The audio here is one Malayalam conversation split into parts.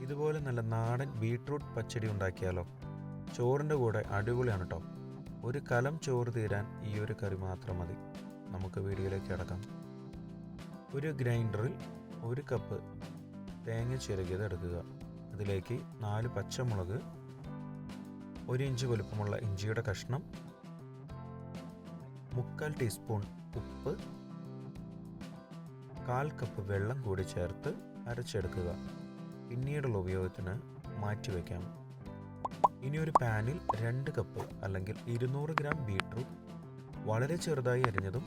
ഇതുപോലെ നല്ല നാടൻ ബീട്രൂട്ട് പച്ചടി ഉണ്ടാക്കിയാലോ? ചോറിന്റെ കൂടെ അടിപൊളിയാണ് കേട്ടോ ഒരു കലം ചോറ് തീരാൻ ഈ ഒരു കറി മാത്രം മതി. നമുക്ക് വീഡിയോയിലേക്ക് കിടക്കാം. ഒരു ഗ്രൈൻഡറിൽ ഒരു കപ്പ് തേങ്ങ ചിരകിയത് എടുക്കുക. അതിലേക്ക് നാല് പച്ചമുളക് ഒരു ഇഞ്ച് വലുപ്പമുള്ള ഇഞ്ചിയുടെ കഷ്ണം മുക്കാൽ ടീസ്പൂൺ ഉപ്പ് കാൽ കപ്പ് വെള്ളം കൂടി ചേർത്ത് അരച്ചെടുക്കുക. പിന്നീടുള്ള ഉപയോഗത്തിന് മാറ്റിവെക്കാം ഇനി ഒരു പാനിൽ രണ്ട് കപ്പ് അല്ലെങ്കിൽ ഇരുന്നൂറ് ഗ്രാം ബീട്രൂട്ട് വളരെ ചെറുതായി അരിഞ്ഞതും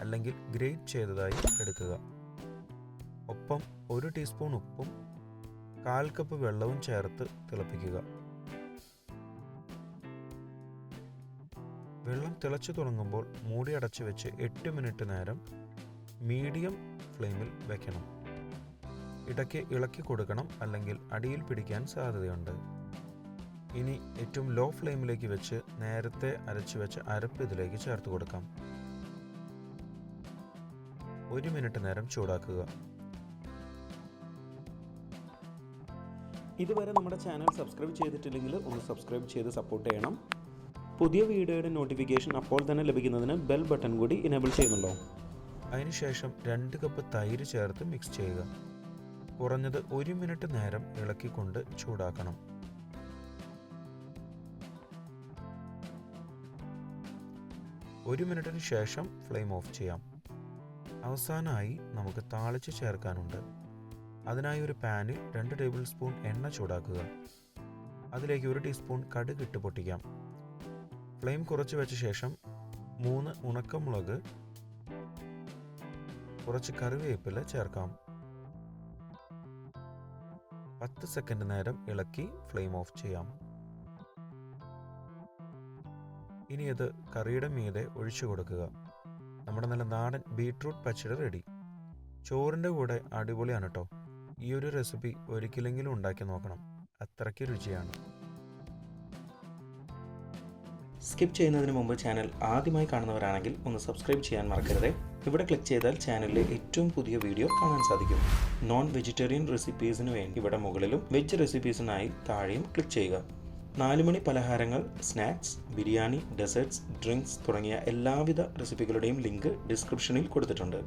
അല്ലെങ്കിൽ ഗ്രേറ്റ് ചെയ്തതായി എടുക്കുക. ഒപ്പം ഒരു ടീസ്പൂൺ ഉപ്പും കാൽ കപ്പ് വെള്ളവും ചേർത്ത് തിളപ്പിക്കുക. വെള്ളം തിളച്ചു തുടങ്ങുമ്പോൾ മൂടി അടച്ചു വെച്ച് എട്ട് മിനിറ്റ് നേരം മീഡിയം ഫ്ലെയിമിൽ വെക്കണം. ഇടയ്ക്ക് ഇളക്കി കൊടുക്കണം അല്ലെങ്കിൽ അടിയിൽ പിടിക്കാൻ സാധ്യതയുണ്ട്. ഇനി ഏറ്റവും ലോ ഫ്ലെയിമിലേക്ക് വെച്ച് നേരത്തെ അരച്ചു വെച്ച അരപ്പ് ഇതിലേക്ക് ചേർത്ത് കൊടുക്കാം. ഒരു മിനിറ്റ് നേരം ചൂടാക്കുക. ഇതുവരെ നമ്മുടെ ചാനൽ സബ്സ്ക്രൈബ് ചെയ്തിട്ടില്ലെങ്കിൽ ഒന്ന് സബ്സ്ക്രൈബ് ചെയ്ത് സപ്പോർട്ട് ചെയ്യണം. പുതിയ വീഡിയോയുടെ നോട്ടിഫിക്കേഷൻ അപ്പോൾ തന്നെ ലഭിക്കുന്നതിന് ബെൽ ബട്ടൺ കൂടി ഇനേബിൾ ചെയ്യുന്നുണ്ടോ അതിനുശേഷം രണ്ട് കപ്പ് തൈര് ചേർത്ത് മിക്സ് ചെയ്യുക. കുറഞ്ഞത് ഒരു മിനിറ്റ് നേരം ഇളക്കിക്കൊണ്ട് ചൂടാക്കണം. ഒരു മിനിറ്റിന് ശേഷം ഫ്ലെയിം ഓഫ് ചെയ്യാം. അവസാനമായി നമുക്ക് താളിച്ച് ചേർക്കാനുണ്ട്. അതിനായി ഒരു പാനിൽ രണ്ട് ടേബിൾ സ്പൂൺ എണ്ണ ചൂടാക്കുക. അതിലേക്ക് ഒരു ടീസ്പൂൺ കടുക് ഇട്ട് പൊട്ടിക്കാം. ഫ്ലെയിം കുറച്ച് വെച്ച ശേഷം മൂന്ന് ഉണക്കമുളക് കുറച്ച് കറിവേപ്പില ചേർക്കാം. പത്ത് സെക്കൻഡ് നേരം ഇളക്കി ഫ്ലെയിം ഓഫ് ചെയ്യാം. ഇനി ഇത് കറിയുടെ മീതെ ഒഴിച്ചു കൊടുക്കുക. നമ്മുടെ നല്ല നാടൻ ബീട്രൂട്ട് പച്ചടി റെഡി ചോറിന്റെ കൂടെ അടിപൊളിയാണ് കേട്ടോ ഈ ഒരു റെസിപ്പി ഒരിക്കലെങ്കിലും ഉണ്ടാക്കി നോക്കണം. അത്രയ്ക്ക് രുചിയാണ്. സ്കിപ്പ് ചെയ്യുന്നതിന് മുമ്പ് ചാനൽ ആദ്യമായി കാണുന്നവരാണെങ്കിൽ ഒന്ന് സബ്സ്ക്രൈബ് ചെയ്യാൻ മറക്കരുത്. ഇവിടെ ക്ലിക്ക് ചെയ്താൽ ചാനലിലെ ഏറ്റവും പുതിയ വീഡിയോ കാണാൻ സാധിക്കും. നോൺ വെജിറ്റേറിയൻ റെസിപ്പീസിന് വേണ്ടി ഇവിടെ മുകളിലും വെജ് റെസിപ്പീസിനായി താഴെയും ക്ലിക്ക് ചെയ്യുക. നാലുമണി പലഹാരങ്ങൾ സ്നാക്സ് ബിരിയാണി ഡെസേർട്സ് ഡ്രിങ്ക്സ് തുടങ്ങിയ എല്ലാവിധ റെസിപ്പികളുടെയും ലിങ്ക് ഡിസ്ക്രിപ്ഷനിൽ കൊടുത്തിട്ടുണ്ട്.